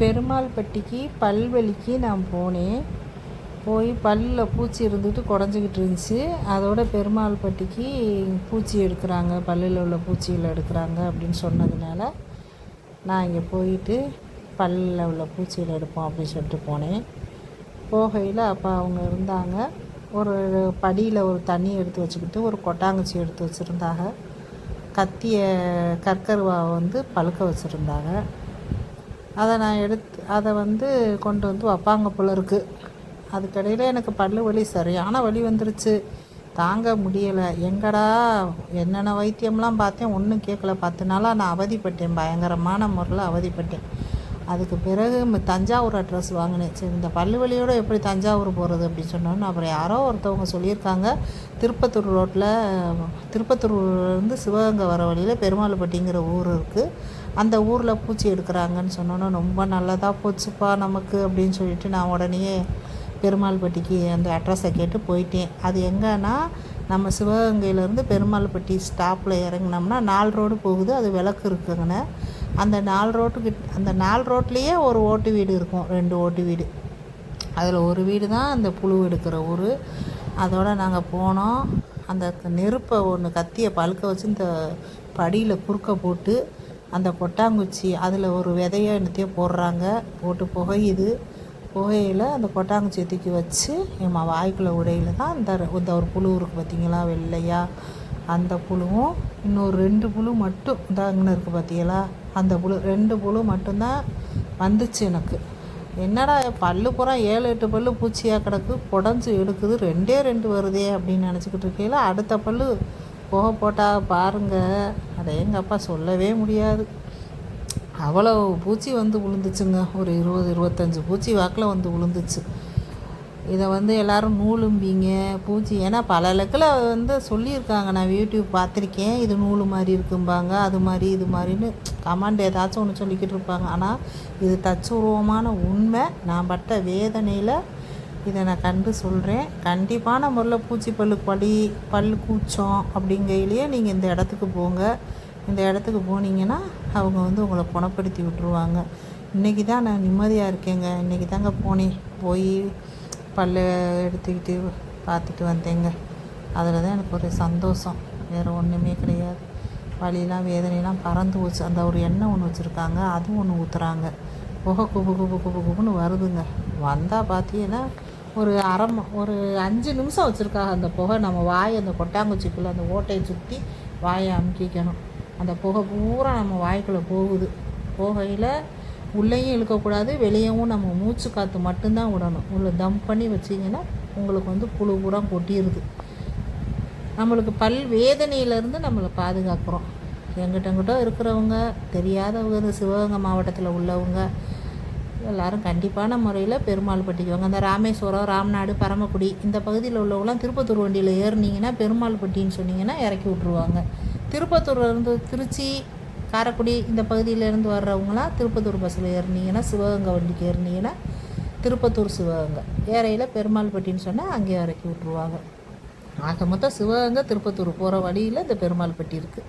பெருமாள்பட்டிக்கு பல்வலிக்கு நான் போனேன். போய் பல்லில் பூச்சி இருந்துட்டு குடஞ்சிக்கிட்டு இருந்துச்சு. அதோட பெருமாள்பட்டிக்கு பூச்சி எடுக்கிறாங்க பல்லில் உள்ள பூச்சிகளை எடுக்கிறாங்க அப்படின்னு சொன்னதுனால நான் இங்கே போயிட்டு பல்லில் உள்ள பூச்சியில் எடுப்போம் அப்படின்னு சொல்லிட்டு போனேன். போகையில் அப்போ அவங்க இருந்தாங்க. ஒரு படியில் ஒரு தண்ணி எடுத்து வச்சுக்கிட்டு ஒரு கொட்டாங்குச்சி எடுத்து வச்சுருந்தாங்க. கத்தியை கற்கருவாவை வந்து பழுக்க வச்சுருந்தாங்க. அதை நான் எடுத்து அதை வந்து கொண்டு வந்து வைப்பாங்க போல இருக்குது அதுக்கடையில் எனக்கு பல்லு வலி சரியான வலி வந்துருச்சு. தாங்க முடியலை. எங்கடா என்னென்ன வைத்தியம்லாம் பார்த்தேன் ஒன்றும் கேட்கல. பத்து நாளாக நான் அவதிப்பட்டேன். பயங்கரமான முறையில் அவதிப்பட்டேன். அதுக்கு பிறகு தஞ்சாவூர் அட்ரஸ் வாங்கினேன். சரி இந்த பல்லு வலியோடு எப்படி தஞ்சாவூர் போகிறது அப்படின்னு சொன்னோன்னு அப்புறம் யாரோ ஒருத்தவங்க சொல்லியிருக்காங்க. திருப்பத்தூர் ரோட்டில் திருப்பத்தூர்லேருந்து சிவகங்கை வர வழியில் பெருமாள்பட்டிங்கிற ஊர் இருக்குது அந்த ஊரில் பூச்சி எடுக்கிறாங்கன்னு சொன்னோன்னே ரொம்ப நல்லதாக போச்சுப்பா நமக்கு அப்படின்னு சொல்லிட்டு நான் உடனே பெருமாள்பட்டிக்கு அந்த அட்ரஸை கேட்டு போயிட்டேன். அது எங்கன்னா நம்ம சிவகங்கையிலேருந்து பெருமாள்பட்டி ஸ்டாப்பில் இறங்குனோம்னா நாலு ரோடு போகுது அது விளக்கு இருக்குங்கண்ணே. அந்த நாலு ரோட்டுக்கு அந்த நாலு ரோட்லேயே ஒரு ஓட்டு வீடு இருக்கும் ரெண்டு ஓட்டு வீடு. அதில் ஒரு வீடு தான் அந்த புழு எடுக்கிற ஊர். அதோடு நாங்கள் போனோம். அந்த நெருப்பை ஒன்று கத்தியை பழுக்க வச்சு இந்த படியில் குறுக்க போட்டு அந்த கொட்டாங்குச்சி அதில் ஒரு விதைய என்னத்தையோ போடுறாங்க. போட்டு புகையுது. புகையில் அந்த கொட்டாங்குச்சியை தூக்கி வச்சு என் வாய்க்குள்ளே உடையில தான் இந்த இந்த ஒரு புழு இருக்குது பார்த்தீங்களா வெள்ளையா? அந்த புழுவும் இன்னொரு ரெண்டு புழு மட்டும் இந்த இருக்குது பார்த்தீங்களா அந்த புழு ரெண்டு புழு மட்டும்தான் வந்துச்சு எனக்கு. என்னடா பல்லு பூரா ஏழு எட்டு பல்லு பூச்சியாக கிடக்கு குடஞ்சி எடுக்குது ரெண்டே ரெண்டு வருதே அப்படின்னு நினச்சிக்கிட்டு இருக்கையில் அடுத்த பல்லு புகை போட்டால் பாருங்கள் அதை எங்கள் அப்பா சொல்லவே முடியாது. அவ்வளோ பூச்சி வந்து விழுந்துச்சுங்க ஒரு இருபது இருபத்தஞ்சி பூச்சி வாக்கில் வந்து விழுந்துச்சு இதை வந்து எல்லாரும் நூலும்பிங்க. பூச்சி ஏன்னா பல இலக்கில் வந்து சொல்லியிருக்காங்க. நான் யூடியூப் பார்த்துருக்கேன். இது நூல் மாதிரி இருக்கும்பாங்க. அது மாதிரி இது மாதிரின்னு கமாண்ட் ஏதாச்சும் ஒன்று சொல்லிக்கிட்டு இருப்பாங்க. ஆனால் இது தச்சுருவமான உண்மை. நான் பட்ட வேதனையில் இதை நான் கண்டு சொல்கிறேன் கண்டிப்பான முறையில் பூச்சி பல்லு வலி பல் கூச்சம் அப்படிங்கையிலேயே நீங்கள் இந்த இடத்துக்கு போங்க. இந்த இடத்துக்கு போனீங்கன்னா அவங்க வந்து உங்களை குணப்படுத்தி விட்டுருவாங்க. இன்றைக்கி தான் நான் நிம்மதியாக இருக்கேங்க. இன்றைக்கி தாங்க போனேன் போய் பல் எடுத்துக்கிட்டு பார்த்துட்டு வந்தேங்க. அதில் தான் எனக்கு ஒரு சந்தோஷம். வேறு ஒன்றுமே கிடையாது. வலியெலாம் வேதனையெல்லாம் பறந்து வச்சு அந்த ஒரு எண்ணெய் ஒன்று வச்சுருக்காங்க. அதுவும் ஒன்று ஊற்றுறாங்க புகை குபு குபு குபு குபுன்னு வருதுங்க. வந்தால் பார்த்தீங்கன்னா ஒரு அரை ஒரு அஞ்சு நிமிஷம் வச்சுருக்காங்க அந்த புகை. நம்ம வாய் அந்த கொட்டாங்குச்சிக்குள்ளே அந்த ஓட்டையை சுற்றி வாயை அமுக்கிக்கணும் அந்த புகை பூரா நம்ம வாய்க்குள்ளே போகுது. போகையில் உள்ளேயும் இழுக்கக்கூடாது வெளியவும் நம்ம மூச்சு காற்று மட்டும்தான் விடணும். உள்ள தம் பண்ணி வச்சிங்கன்னா உங்களுக்கு வந்து புழு பூரா கொட்டிடுது நம்மளுக்கு பல் வேதனையிலேருந்து நம்மளை பாதுகாக்கிறோம். எங்கிட்ட எங்கிட்ட இருக்கிறவங்க தெரியாதவங்க இந்த சிவகங்கை மாவட்டத்தில் உள்ளவங்க எல்லாரும் கண்டிப்பான முறையில் பெருமாள் பட்டிக்குவாங்க அந்த ராமேஸ்வரம் ராம்நாடு பரமக்குடி இந்த பகுதியில் உள்ளவங்களாம் திருப்பத்தூர் வண்டியில் ஏறுனீங்கன்னா பெருமாள் பட்டின்னு சொன்னீங்கன்னா இறக்கி விட்ருவாங்க திருப்பத்தூர்லேருந்து திருச்சி காரைக்குடி இந்த பகுதியிலேருந்து வர்றவங்களாம் திருப்பத்தூர் பஸ்ஸில் ஏறுனீங்கன்னா சிவகங்கை வண்டிக்கு ஏறினீங்கன்னா திருப்பத்தூர் சிவகங்கை. ஏறையில் பெருமாள் பட்டின்னு சொன்னால் அங்கேயே இறக்கி விட்ருவாங்க ஆக மொத்தம் சிவகங்கை திருப்பத்தூர் போகிற வழியில் இந்த பெருமாள் பட்டி இருக்குது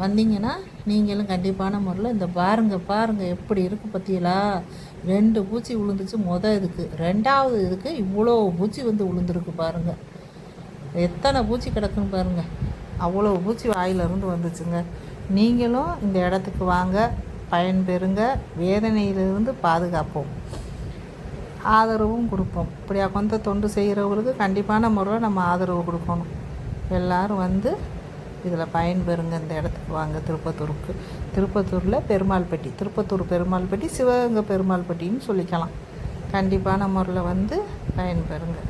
வந்தீங்கன்னா நீங்களும் கண்டிப்பான முறையில் இந்த பாருங்கள் பாருங்கள் எப்படி இருக்குது பற்றியலா ரெண்டு பூச்சி விழுந்துச்சு மொதல் இதுக்கு. ரெண்டாவது இதுக்கு இவ்வளோ பூச்சி வந்து விழுந்துருக்கு பாருங்கள் எத்தனை பூச்சி கிடக்குன்னு பாருங்க. அவ்வளோ பூச்சி வாயிலிருந்து வந்துச்சுங்க. நீங்களும் இந்த இடத்துக்கு வாங்க பயன்பெறுங்க வேதனையிலிருந்து பாதுகாப்போம். ஆதரவும் கொடுப்போம். இப்படியா கொஞ்சம் தொண்டு செய்கிறவங்களுக்கு கண்டிப்பான முறையில் நம்ம ஆதரவு கொடுக்கணும். எல்லோரும் வந்து இதில் பயன்பெறுங்க இந்த இடத்துக்கு வாங்க. திருப்பத்தூருக்கு. திருப்பத்தூரில் பெருமாள்பட்டி. திருப்பத்தூர் பெருமாள்பட்டி சிவகங்கை பெருமாள்பட்டின்னு சொல்லிக்கலாம். கண்டிப்பான முறையில் வந்து பயன்பெறுங்க